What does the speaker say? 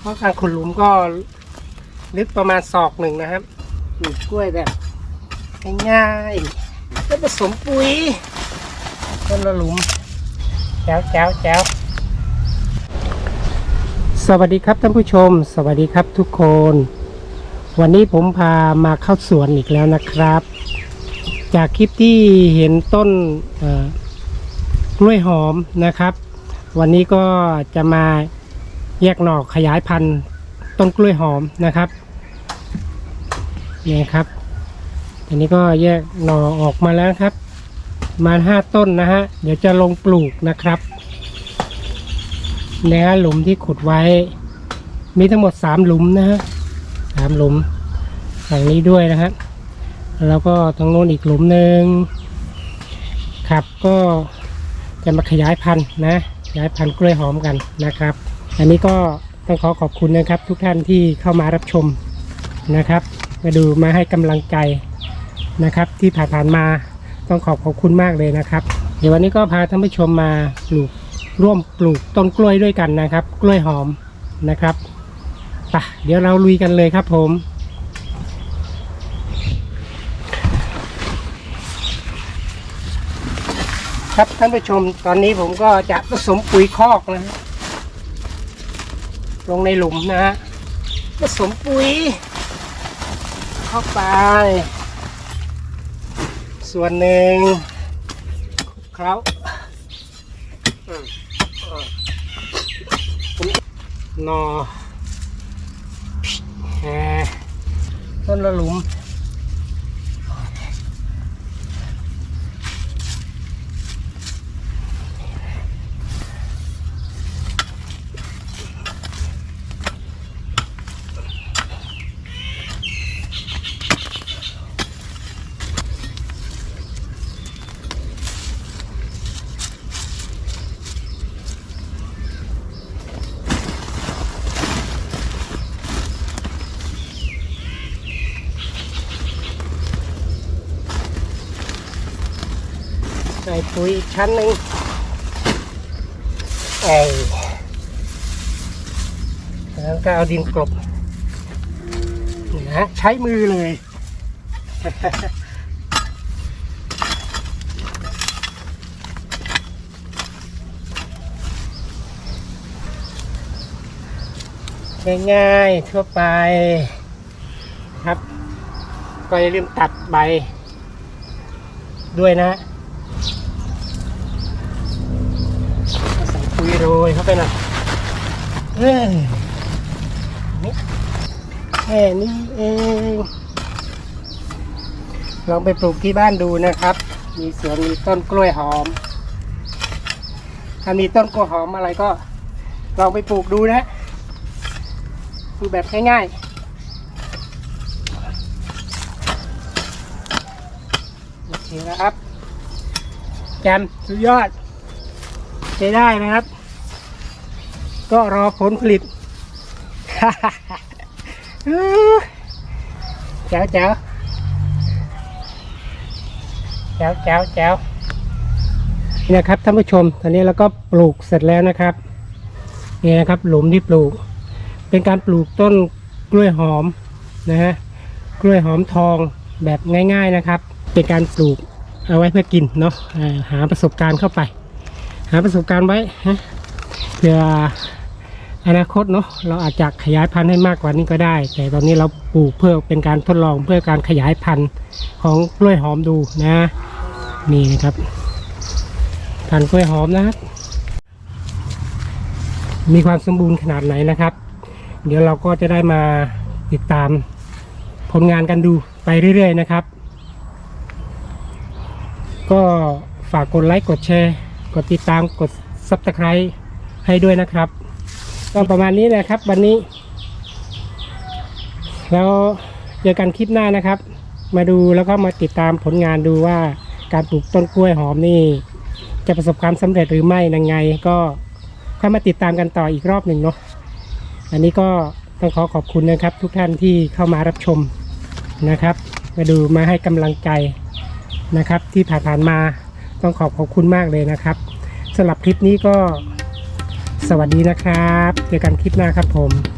เพราะการขุดหลุมก็ลึกประมาณศอกหนึ่งนะครับปลูกกล้วยแบบง่ายๆแล้วผสมปุ๋ยต้นละหลุมแจ๋วแจ๋วแจ๋วสวัสดีครับท่านผู้ชม สวัสดีครับทุกคน วันนี้ผมพามาเข้าสวนอีกแล้วนะครับ จากคลิปที่เห็นต้นกล้วยหอมนะครับ วันนี้ก็จะมา แยกหน่อขยายพันธุ์ต้นกล้วยหอมนะครับนี่ครับอันนี้ก็แยกหน่อออกมาแล้วครับ มาห้าต้นนะฮะเดี๋ยวจะลงปลูกนะครับในหลุมที่ขุดไว้ มีทั้งหมดสามหลุมนะฮะสามหลุมฝั่งนี้ด้วยนะฮะแล้วก็ตรงโน้นอีกหลุมหนึ่งครับก็จะมาขยายพันธุ์นะขยายพันธุ์กล้วยหอมกันนะครับ อันนี้ก็ต้องขอขอบคุณนะครับ ทุกท่านที่เข้ามารับชมนะครับ มาดูมาให้กำลังใจนะครับ ที่ผ่านๆมาต้องขอบขอบคุณมากเลยนะครับ เดี๋ยววันนี้ก็พาท่านผู้ชมมาปลูกร่วมปลูกต้นกล้วยด้วยกันนะครับ กล้วยหอมนะครับไปะเดี๋ยวเราลุยกันเลยครับผมครับท่านผู้ชมตอนนี้ผมก็จะผสมปุ๋ยคอกนะฮะ ลงในหลุมนะฮะผสมปุ๋ย เข้าไป ส่วนหนึ่งคลุกเคล้าอืมอืมผมนอแหมต้นละหลุม ใส่ปุ๋ยชั้นหนึ่งไอ้แล้วก็เอาดินกลบนะใช้มือเลยง่ายๆทั่วไปครับ ก็อย่าลืมตัดใบด้วยนะ ใส่ปุ๋ย โรยเข้าไปหน่อยเอ้ยนี่แค่นี้เองลองไปปลูกที่บ้านดูนะครับ มีสวนมีต้นกล้วยหอม ถ้ามีต้นกล้วยหอมอะไรก็ลองไปปลูกดูนะปลูกแบบง่ายๆ โอเคนะครับแจมสุดยอดใช้ได้นะครับ ก็รอผลผลิตแจ๋วแจ๋วแจ๋วแจ๋วแจ๋วนี่นะครับท่านผู้ชมตอนนี้เราก็ปลูกเสร็จแล้วนะครับนี่นะครับหลุมที่ปลูก เป็นการปลูกต้นกล้วยหอมนะฮะกล้วยหอมทองแบบง่าย ๆนะครับ เป็นการปลูกเอาไว้เพื่อกินเนาะหาประสบการณ์เข้าไป หาประสบการณ์ไว้ฮะ เพื่ออนาคตเนาะเราอาจจะขยายพันธุ์ให้มากกว่านี้ก็ได้ แต่ตอนนี้เราปลูกเพื่อเป็นการทดลองเพื่อการขยายพันธุ์ของกล้วยหอมดูนะนี่นะครับพันธุ์กล้วยหอมนะครับ มีความสมบูรณ์ขนาดไหนนะครับ เดี๋ยวเราก็จะได้มาติดตามผลงานกันดูไปเรื่อยๆนะครับ ก็ฝากกดไลค์กดแชร์ กดติดตามกด subscribe ให้ด้วยนะครับ ก็ประมาณนี้แหละครับ วันนี้ แล้วเจอกันคลิปหน้านะครับ มาดูแล้วก็มาติดตามผลงานดูว่าการปลูกต้นกล้วยหอมนี่ จะประสบความสำเร็จหรือไม่ยังไง ก็ค่อยมาติดตามกันต่ออีกรอบหนึ่งเนาะอันนี้ก็ต้องขอขอบคุณนะครับ ทุกท่านที่เข้ามารับชมนะครับ มาดูมาให้กำลังใจนะครับ ที่ผ่านๆมาต้องขอบขอบคุณมากเลยนะครับสำหรับคลิปนี้ก็ สวัสดีนะครับ เจอกันคลิปหน้าครับผม